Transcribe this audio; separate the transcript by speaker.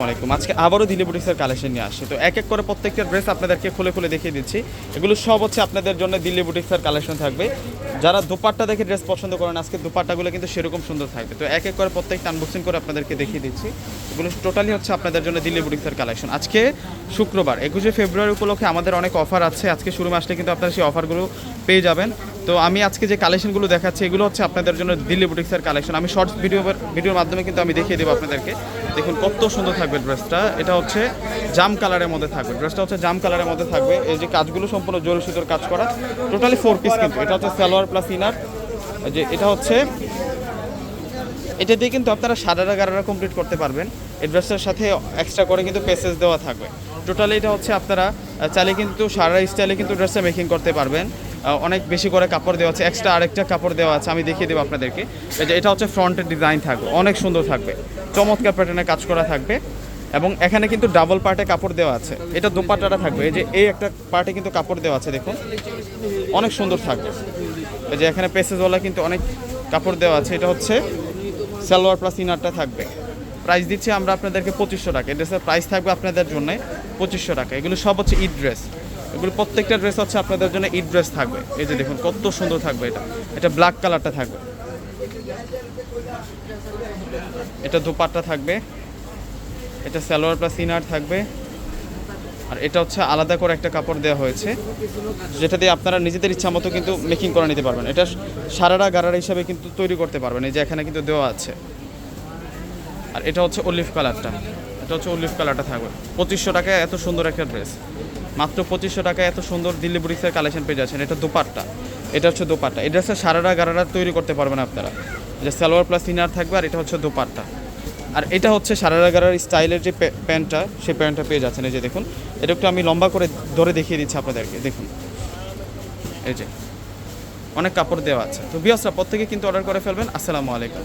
Speaker 1: আসসালামাইকুম আজকে আবারও দিল্লি বুটিক্সের কালেকশন নিয়ে আসছে। তো এক এক করে প্রত্যেকটা ড্রেস আপনাদেরকে খুলে খুলে দেখিয়ে দিচ্ছি। এগুলো সব হচ্ছে আপনাদের জন্য দিল্লি বুটিক্সের কালেকশন থাকবে। যারা দুপাট্টা দেখে ড্রেস পছন্দ করেন, আজকে দুপাট্টাগুলো কিন্তু সেরকম সুন্দর থাকবে। তো এক এক করে প্রত্যেকটা আনবক্সিং করে আপনাদেরকে দেখিয়ে দিচ্ছি। এগুলো টোটালি হচ্ছে আপনাদের জন্য দিল্লি বুটিক্সের কালেকশন আজকে শুক্রবার, একুশে ফেব্রুয়ারি উপলক্ষে আমাদের অনেক অফার আছে। আজকে শুরু আসলে কিন্তু আপনারা সেই অফারগুলো পেয়ে যাবেন। তো আমি আজকে যে কালেকশনগুলো দেখাচ্ছি, এগুলো হচ্ছে আপনাদের জন্য দিল্লি বুটিক্সের কালেকশন আমি শর্টস ভিডিও ভিডিওর মাধ্যমে কিন্তু আমি দেখিয়ে দেবো আপনাদেরকে। দেখুন, কত সুন্দর থাকবে ড্রেসটা। এটা হচ্ছে জাম কালারের মধ্যে থাকবে। ড্রেসটা হচ্ছে জাম কালারের মধ্যে থাকবে। এই যে কাজগুলো সম্পূর্ণ জোর সুতোর কাজ করা। টোটালি ফোর পিস কিন্তু। এটা হচ্ছে সালোয়ার প্লাস ইনার যে এটা হচ্ছে, এটা দিয়ে কিন্তু আপনারা সারারা গারারা কমপ্লিট করতে পারবেন। এই ড্রেসটার সাথে এক্সট্রা করে কিন্তু পেসেস দেওয়া থাকবে। টোটালি এটা হচ্ছে আপনারা চাইলে কিন্তু সারা স্টাইলে কিন্তু ড্রেসটা মেকিং করতে পারবেন। অনেক বেশি করে কাপড় দেওয়া আছে। এক্সট্রা আরেকটা কাপড় দেওয়া আছে, আমি দেখিয়ে দেবো আপনাদেরকে। যে, এটা হচ্ছে ফ্রন্টের ডিজাইন থাকবে, অনেক সুন্দর থাকবে। চমৎকার প্যাটার্নে কাজ করা থাকবে। এবং এখানে কিন্তু ডাবল পার্টে কাপড় দেওয়া আছে। এটা দুপাট্টাটা থাকবে। এই যে, এই একটা পার্টে কিন্তু কাপড় দেওয়া আছে, দেখুন। অনেক সুন্দর থাকবে। এই যে, এখানে পেসেসওয়ালা কিন্তু অনেক কাপড় দেওয়া আছে। এটা হচ্ছে সালোয়ার প্লাস ইনারটা থাকবে। প্রাইস দিচ্ছি আমরা আপনাদেরকে পঁচিশশো টাকা। ড্রেসের প্রাইস থাকবে আপনাদের জন্য পঁচিশশো টাকা। এগুলো সব হচ্ছে ঈদ ড্রেস এগুলো প্রত্যেকটা ড্রেস হচ্ছে আপনাদের জন্য ইট ড্রেস থাকবে। এই যে দেখুন, কত সুন্দর থাকবে এটা। এটা ব্ল্যাক কালারটা থাকবে। এটা দুপাট্টা থাকবে। এটা সালোয়ার প্লাস ইনার থাকবে। আর এটা হচ্ছে আলাদা করে একটা কাপড় দেওয়া হয়েছে, যেটা দিয়ে আপনারা নিজেদের ইচ্ছা মতো কিন্তু মেকিং করে নিতে পারবেন। এটা সারারা গারারা হিসাবে কিন্তু তৈরি করতে পারবেন। এই যে এখানে কিন্তু দেওয়া আছে। আর এটা হচ্ছে অলিভ কালারটা এটা হচ্ছে অলিভ কালারটা থাকবে। পঁচিশশো টাকায় এত সুন্দর একটা ড্রেস মাত্র পঁচিশশো টাকায় এত সুন্দর দিল্লি বুড়িক্সের কালেকশন পেয়ে যাচ্ছেন। এটা দুপাট্টা। এটা হচ্ছে দুপাট্টা। এই ড্রেসটা সারারা গারারা তৈরি করতে পারবেন আপনারা। যে সালোয়ার প্লাস ইনার থাকবে আর এটা হচ্ছে দুপাট্টা। আর এটা হচ্ছে সারারা গারার স্টাইলের যে প্যান্টটা, সেই প্যান্টটা পেয়ে যাচ্ছেন। এই যে দেখুন, এটা একটু আমি লম্বা করে ধরে দেখিয়ে দিচ্ছি আপনাদেরকে। দেখুন। এই যে, অনেক কাপড় দেওয়া আছে। তো বিয়াসরা প্রত্যেকে কিন্তু অর্ডার করে ফেলবেন। আসসালামু আলাইকুম।